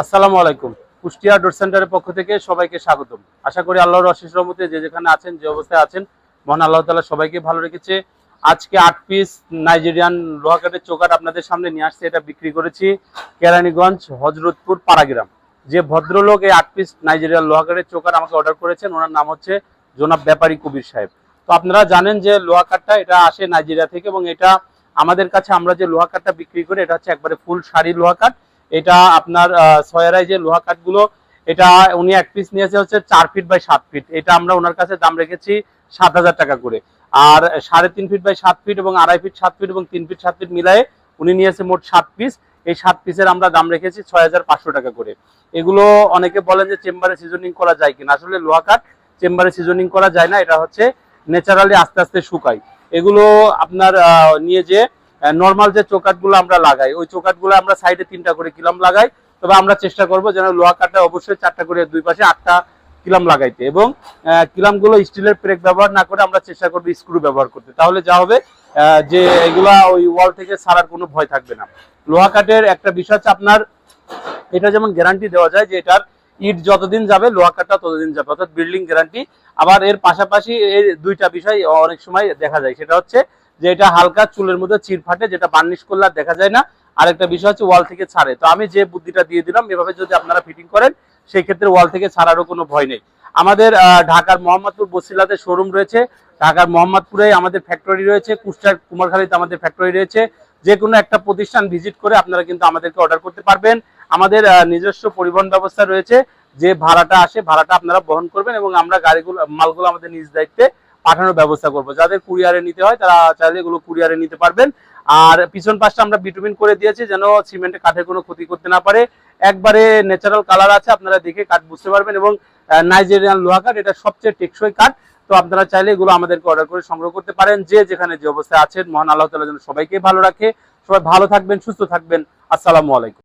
আসসালামু আলাইকুম। কুষ্টিয়া ডোর সেন্টারের পক্ষ থেকে সবাইকে স্বাগতম। আশা করি আল্লাহর অশেষ রহমতে যে যেখানে আছেন, যে অবস্থায় আছেন, মহান আল্লাহ তালা সবাইকে ভালো রেখেছে। আজকে আট পিস নাইজেরিয়ান লোহাকাটের চোকাট আপনাদের সামনে নিয়ে আসছে, এটা বিক্রি করেছি কেরানীগঞ্জ, হজরতপুর, পাড়াগ্রাম। যে ভদ্রলোক এই আট পিস নাইজেরিয়ান লোহাকাটের চোকাট আমাকে অর্ডার করেছেন, ওনার নাম হচ্ছে জনাব ব্যাপারী কবির সাহেব। তো আপনারা জানেন যে লোহা কাঠটা এটা আসে নাইজেরিয়া থেকে এবং এটা আমাদের কাছে আমরা যে লোহা কাঠটা বিক্রি করি, এটা হচ্ছে একবারে ফুল শাড়ি লোহা কাঠ। এটা আপনার আহ, ছয়ারাই যে লোহা কাঠগুলো এটা উনি এক পিস নিয়েছে হচ্ছে চার ফিট বাই সাত ফিট এটা আমরা ওনার কাছে দাম রেখেছি সাত হাজার টাকা করে। আর সাড়ে তিন ফিট বাই সাত ফিট এবং আড়াই ফিট সাত ফিট এবং তিন ফিট সাত ফিট মিলায়ে উনি নিয়েছে মোট সাত পিস এই সাত পিসের আমরা দাম রেখেছি ছয় হাজার পাঁচশো টাকা করে। এগুলো অনেকে বলেন যে চেম্বারে সিজনিং করা যায় কিনা। আসলে লোহা কাঠ চেম্বারে সিজনিং করা যায় না এটা হচ্ছে ন্যাচারালি আস্তে আস্তে শুকায়। এগুলো আপনার নিয়ে যে নর্মাল যে চোকাটগুলো আমরা লাগাই, ওই চোকাটগুলো আমরা সাইডে তিনটা করে কিলাম লাগাই, তবে আমরা চেষ্টা করব যেন লোহা কাঠটা অবশ্যই চারটা করে দুই পাশে আটটা কিলাম লাগাইতে এবং কিলামগুলো স্টিলের প্রেক ব্যবহার না করে আমরা চেষ্টা করব স্ক্রু ব্যবহার করতে। তাহলে যা হবে যে এগুলা ওই ওয়াল থেকে ছাড়ার কোনো ভয় থাকবে না। লোহা কাঠের একটা বিষয় আপনার, এটা যেমন গ্যারান্টি দেওয়া যায় যে এটার ইট যতদিন যাবে, লোহা কাঠটা ততদিন যাবে, অর্থাৎ বিল্ডিং গ্যারান্টি আবার এর পাশাপাশি এর দুইটা বিষয় অনেক সময় দেখা যায়, সেটা হচ্ছে যে এটা হালকা চুলের মধ্যে চির ফাটে, যেটা বার্নিশ করলে আর দেখা যায় না। আরেকটা বিষয় হচ্ছে ওয়াল থেকে ছাড়ে। তো আমি যে বুদ্ধিটা দিয়ে দিলাম, এভাবে যদি আপনারা ফিটিং করেন, সেই ক্ষেত্রে ওয়াল থেকে ছাড়ারও কোনো ভয় নেই। আমাদের ঢাকার মোহাম্মদপুর বসিলাতে শোরুম রয়েছে। ঢাকার মোহাম্মদপুরে আমাদের ফ্যাক্টরি রয়েছে। কুষ্টার কুমারখালীতে আমাদের ফ্যাক্টরি রয়েছে। যে কোনো একটা প্রতিষ্ঠান ভিজিট করে আপনারা কিন্তু আমাদেরকে অর্ডার করতে পারবেন। আমাদের নিজস্ব পরিবহন ব্যবস্থা রয়েছে। যে ভাড়াটা আসে, ভাড়াটা আপনারা বহন করবেন এবং আমরা গাড়িগুলো, মালগুলো আমাদের নিজ দায়িত্বে পাঠানোর ব্যবস্থা করব। যাদের কুরিয়ারে নিতে হয়, তারা চাইলে এগুলো কুরিয়ারে নিতে পারবেন। আর পিছন পাশটা আমরা বিটুমিন করে দিয়েছি, যেন সিমেন্টের কাঠের কোনো ক্ষতি করতে না পারে। একবারে ন্যাচারাল কালার আছে, আপনারা দেখে কাঠ বুঝতে পারবেন। এবং নাইজেরিয়ান লোহা কাঠ, এটা সবচেয়ে টেকসই কাঠ। তো আপনারা চাইলে এগুলো আমাদেরকে অর্ডার করে সংগ্রহ করতে পারেন। যে যেখানে যে অবস্থায় আছেন, মহান আল্লাহ তালা যেন সবাইকে ভালো রাখে। সবাই ভালো থাকবেন, সুস্থ থাকবেন। আসসালামু আলাইকুম।